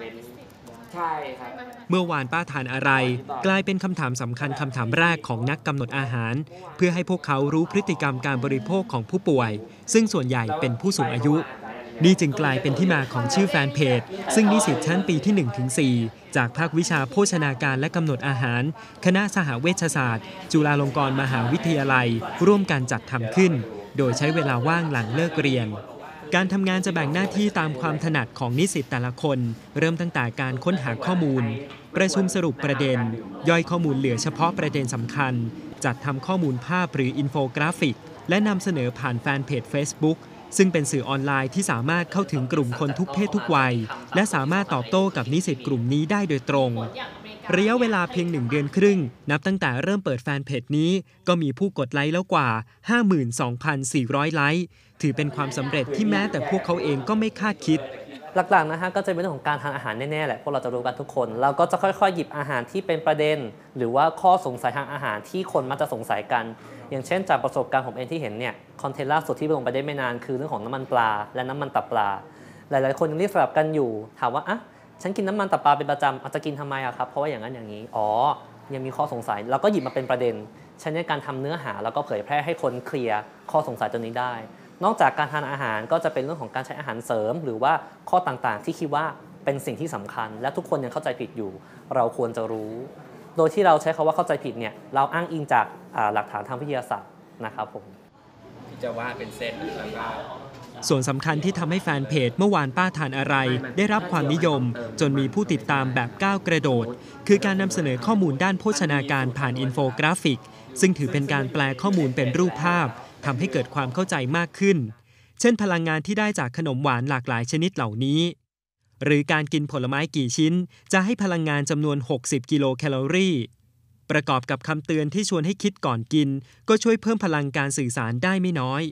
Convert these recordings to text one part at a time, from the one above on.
เน้นใช่ครับ เมื่อวานป้าทานอะไร กลายเป็นคำถามสำคัญคำถามแรกของนักกำหนดอาหาร เพื่อให้พวกเขารู้พฤติกรรมการบริโภคของผู้ป่วย ซึ่งส่วนใหญ่เป็นผู้สูงอายุ นี่จึงกลายเป็นที่มาของชื่อแฟนเพจ ซึ่งนิสิตชั้นปีที่ 1-4 จากภาควิชาโภชนาการและกำหนดอาหาร คณะสหเวชศาสตร์ จุฬาลงกรณ์มหาวิทยาลัย ร่วมกันจัดทำขึ้น โดยใช้เวลาว่างหลังเลิกเรียน การทำงานจะแบ่งหน้าที่ตามความถนัดของนิสิตแต่ละคน เริ่มตั้งแต่การค้นหาข้อมูล ประชุมสรุปประเด็น ย่อยข้อมูลเหลือเฉพาะประเด็นสำคัญ จัดทำข้อมูลภาพหรืออินโฟกราฟิก และนำเสนอผ่านแฟนเพจ Facebook ซึ่งเป็นสื่อออนไลน์ที่สามารถเข้าถึงกลุ่มคนทุกเพศทุกวัย และสามารถตอบโต้กับนิสิตกลุ่มนี้ได้โดยตรง ระยะเวลาเพียงหนึ่งเดือนครึ่ง นับตั้งแต่เริ่มเปิดแฟนเพจนี้ ก็มีผู้กดไลค์แล้วกว่า 52,400 ไลค์ ถือเป็นความสำเร็จที่แม้แต่พวกเขาเองก็ไม่คาดคิด หลักๆนะฮะก็จะเป็นเรื่องของการทานอาหารแน่ๆแหละพวกเราจะรู้กันทุกคน เราก็จะค่อยๆ หยิบอาหารที่เป็นประเด็น หรือว่าข้อสงสัยทางอาหารที่คนมักจะสงสัยกัน อย่างเช่นจากประสบการณ์ผมเองที่เห็นเนี่ยคอนเทนต์ล่าสุดที่ลงไปได้ไม่นานคือเรื่องของน้ำมันปลา และน้ำมันตับปลา หลายๆ คนยังเรียกสลับกันอยู่ ถามว่าอะฉันกินน้ำมันตับปลาเป็นประจำอาจจะกินทำไมอะครับเพราะว่าอย่างนั้นอย่างนี้อ๋อยังมีข้อสงสัยเราก็หยิบมาเป็นประเด็นใช้ในการทำเนื้อหาแล้วก็เผยแพร่ให้คนเคลียร์ข้อสงสัยตัวนี้ได้ นอกจากการทานอาหารก็จะเป็นเรื่องของการใช้อาหารเสริม หรือว่าข้อต่างๆ ที่คิดว่าเป็นสิ่งที่สำคัญ และทุกคนยังเข้าใจผิดอยู่ เราควรจะรู้ โดยที่เราใช้คาว่าเข้าใจผิดเนี่ยเราอ้างอิงจากอ่าหลักฐานทางวิทยาศาสตร์นะครับผมที่จะวาดเป็นเส้นแล้วก็ส่วนสำคัญที่ทำให้แฟนเพจเมื่อวานป้าทานอะไร ได้รับความนิยม จนมีผู้ติดตามแบบก้าวกระโดด คือการนำเสนอข้อมูลด้านโภชนาการผ่านอินโฟกราฟิก ซึ่งถือเป็นการแปลข้อมูลเป็นรูปภาพ ทำให้เกิดความเข้าใจมากขึ้น เช่น พลังงานที่ได้จากขนมหวานหลากหลายชนิดเหล่านี้ หรือการกินผลไม้กี่ชิ้น จะให้พลังงานจำนวน 60 กิโลแคลอรี่ ประกอบกับคำเตือนที่ชวนให้คิดก่อนกิน ก็ช่วยเพิ่มพลังการสื่อสารได้ไม่น้อย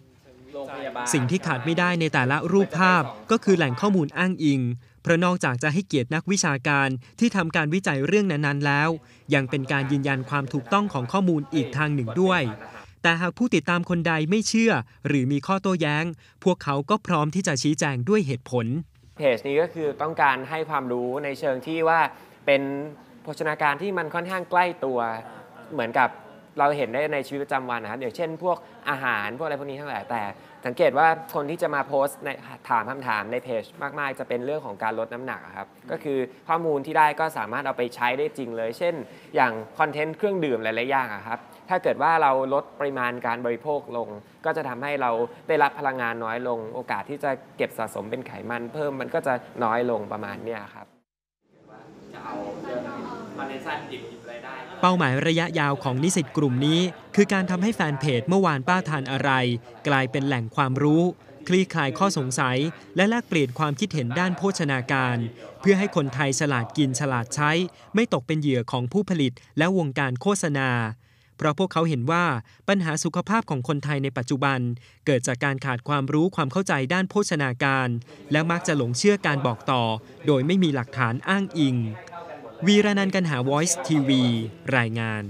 สิ่งที่ขาดไม่ได้ในแต่ละรูปภาพก็คือแหล่งข้อมูลอ้างอิง เพราะนอกจากจะให้เกียรตินักวิชาการที่ทำการวิจัยเรื่องนั้นๆแล้ว ยังเป็นการยืนยันความถูกต้องของข้อมูลอีกทางหนึ่งด้วย แต่หากผู้ติดตามคนใดไม่เชื่อ หรือมีข้อโต้แย้ง พวกเขาก็พร้อมที่จะชี้แจงด้วยเหตุผล เพจนี้ก็คือต้องการให้ความรู้ในเชิงที่ว่าเป็นโภชนาการที่มันค่อนข้างใกล้ตัว เหมือนกับ เราเห็นได้ในชีวิตประจำวันนะครับอย่างเช่น พวกอาหารพวกอะไรพวกนี้ทั้งหลายแต่ สังเกตว่าคนที่จะมาโพสต์ในถามคำถามในเพจมาก ๆ จะเป็นเรื่องของการลดน้ำหนักอะครับก็คือข้อมูลที่ได้ก็สามารถเอาไปใช้ได้จริงเลย เช่น อย่างคอนเทนต์เครื่องดื่มหลายๆอย่างอะครับถ้าเกิดว่าเราลดปริมาณการบริโภคลง ก็จะทำให้เราได้รับพลังงานน้อยลง โอกาสที่จะเก็บสะสมเป็นไขมันเพิ่มมันก็จะน้อยลงประมาณเนี้ยครับจะเอาเรื่องคอนเทนต์ สั้นหยิบหยิบอะไรได้ เป้าหมายระยะยาวของนิสิตกลุ่มนี้ คือการทำให้แฟนเพจเมื่อวานป้าทานอะไร กลายเป็นแหล่งความรู้ คลี่คลายข้อสงสัย และแลกเปลี่ยนความคิดเห็นด้านโภชนาการ เพื่อให้คนไทยฉลาดกินฉลาดใช้ ไม่ตกเป็นเหยื่อของผู้ผลิตและวงการโฆษณาเพราะพวกเขาเห็นว่าปัญหาสุขภาพของคนไทยในปัจจุบัน เกิดจากการขาดความรู้ความเข้าใจด้านโภชนาการ และมักจะหลงเชื่อการบอกต่อ โดยไม่มีหลักฐานอ้างอิง วีระนันกันหา Voice TV รายงาน